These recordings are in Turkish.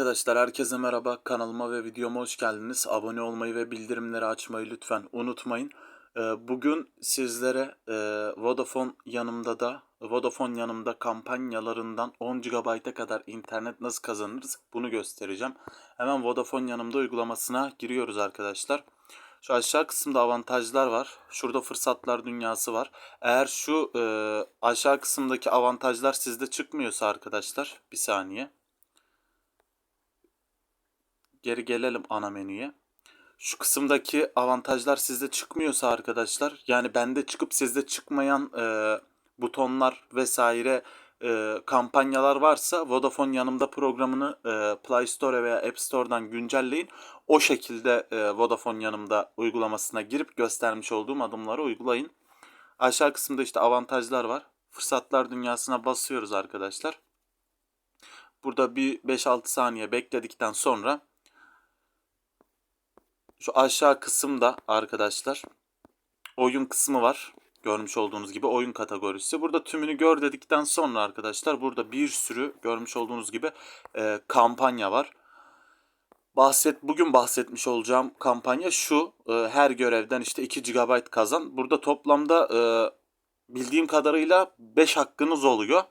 Arkadaşlar herkese merhaba. Kanalıma ve videoma hoş geldiniz. Abone olmayı ve bildirimleri açmayı lütfen unutmayın. Ee, Bugün sizlere e, Vodafone yanımda da Vodafone yanımda kampanyalarından 10 GB'a kadar internet nasıl kazanırız bunu göstereceğim. Hemen Vodafone yanımda uygulamasına giriyoruz arkadaşlar. Şu aşağı kısımda avantajlar var. Şurada fırsatlar dünyası var. Eğer şu e, aşağı kısımdaki avantajlar sizde çıkmıyorsa arkadaşlar bir saniye. Geri gelelim ana menüye. Şu kısımdaki avantajlar sizde çıkmıyorsa arkadaşlar yani bende çıkıp sizde çıkmayan e, butonlar vesaire e, kampanyalar varsa Vodafone yanımda programını e, Play Store veya App Store'dan güncelleyin. O şekilde e, Vodafone yanımda uygulamasına girip göstermiş olduğum adımları uygulayın. Aşağı kısımda işte avantajlar var. Fırsatlar dünyasına basıyoruz arkadaşlar. Burada bir 5-6 saniye bekledikten sonra şu aşağı kısımda arkadaşlar oyun kısmı var. Görmüş olduğunuz gibi oyun kategorisi. Burada tümünü gör dedikten sonra arkadaşlar burada bir sürü görmüş olduğunuz gibi e, kampanya var. Bahset bugün bahsetmiş olacağım kampanya şu. E, her görevden işte 2 GB kazan. Burada toplamda e, bildiğim kadarıyla 5 hakkınız oluyor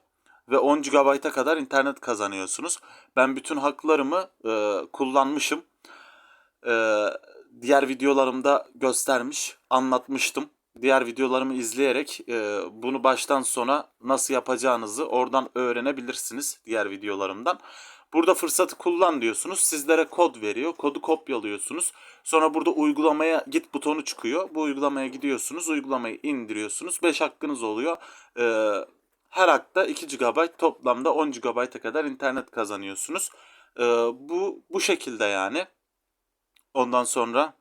ve 10 GB'a kadar internet kazanıyorsunuz. Ben bütün haklarımı e, kullanmışım. E, diğer videolarımda göstermiş, anlatmıştım. Diğer videolarımı izleyerek e, bunu baştan sona nasıl yapacağınızı oradan öğrenebilirsiniz diğer videolarımdan. Burada fırsatı kullan diyorsunuz. Sizlere kod veriyor. Kodu kopyalıyorsunuz. Sonra burada uygulamaya git butonu çıkıyor. Bu uygulamaya gidiyorsunuz. Uygulamayı indiriyorsunuz. 5 hakkınız oluyor. Ee, her hakta 2 GB toplamda 10 GB'a kadar internet kazanıyorsunuz. Ee, bu bu şekilde yani. Ondan sonra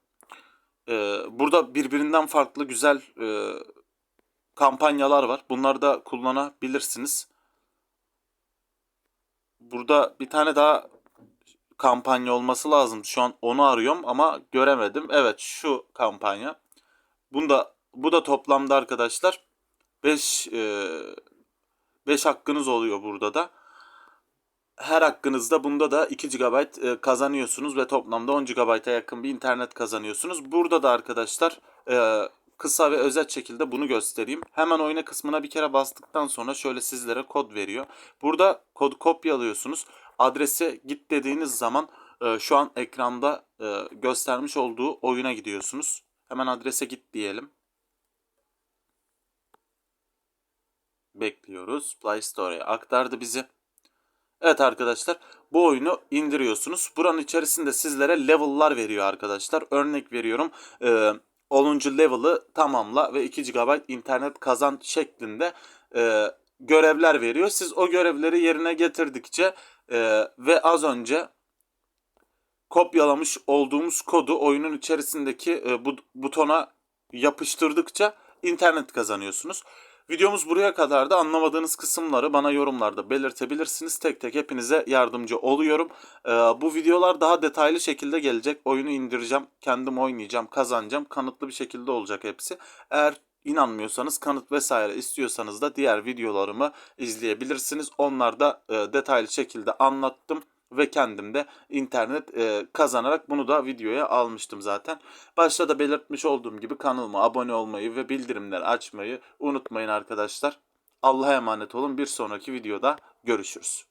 e, burada birbirinden farklı güzel e, kampanyalar var. Bunları da kullanabilirsiniz. Burada bir tane daha kampanya olması lazım. Şu an onu arıyorum ama göremedim. Evet şu kampanya. Bunda bu da toplamda arkadaşlar 5 5 hakkınız oluyor burada da. Her hakkınızda bunda da 2 GB e, kazanıyorsunuz ve toplamda 10 GB'a yakın bir internet kazanıyorsunuz. Burada da arkadaşlar e, kısa ve özet şekilde bunu göstereyim. Hemen oyna kısmına bir kere bastıktan sonra şöyle sizlere kod veriyor. Burada kodu kopyalıyorsunuz. Adrese git dediğiniz zaman e, şu an ekranda göstermiş olduğu oyuna gidiyorsunuz. Hemen adrese git diyelim. Bekliyoruz. Play Store'ya aktardı bizi. Evet arkadaşlar bu oyunu indiriyorsunuz. Buranın içerisinde sizlere level'lar veriyor arkadaşlar. Örnek veriyorum. E, 10. level'ı tamamla ve 2 GB internet kazan şeklinde e, görevler veriyor. Siz o görevleri yerine getirdikçe e, ve az önce kopyalamış olduğumuz kodu oyunun içerisindeki e, bu, butona yapıştırdıkça internet kazanıyorsunuz. Videomuz buraya kadar da anlamadığınız kısımları bana yorumlarda belirtebilirsiniz. Tek tek hepinize yardımcı oluyorum. Ee, bu videolar daha detaylı şekilde gelecek. Oyunu indireceğim, kendim oynayacağım, kazanacağım. Kanıtlı bir şekilde olacak hepsi. Eğer inanmıyorsanız kanıt vesaire istiyorsanız da diğer videolarımı izleyebilirsiniz. Onlarda e, detaylı şekilde anlattım ve kendim de internet e, kazanarak bunu da videoya almıştım zaten. Başta da belirtmiş olduğum gibi kanalıma abone olmayı ve bildirimleri açmayı unutmayın arkadaşlar. Allah'a emanet olun. Bir sonraki videoda görüşürüz.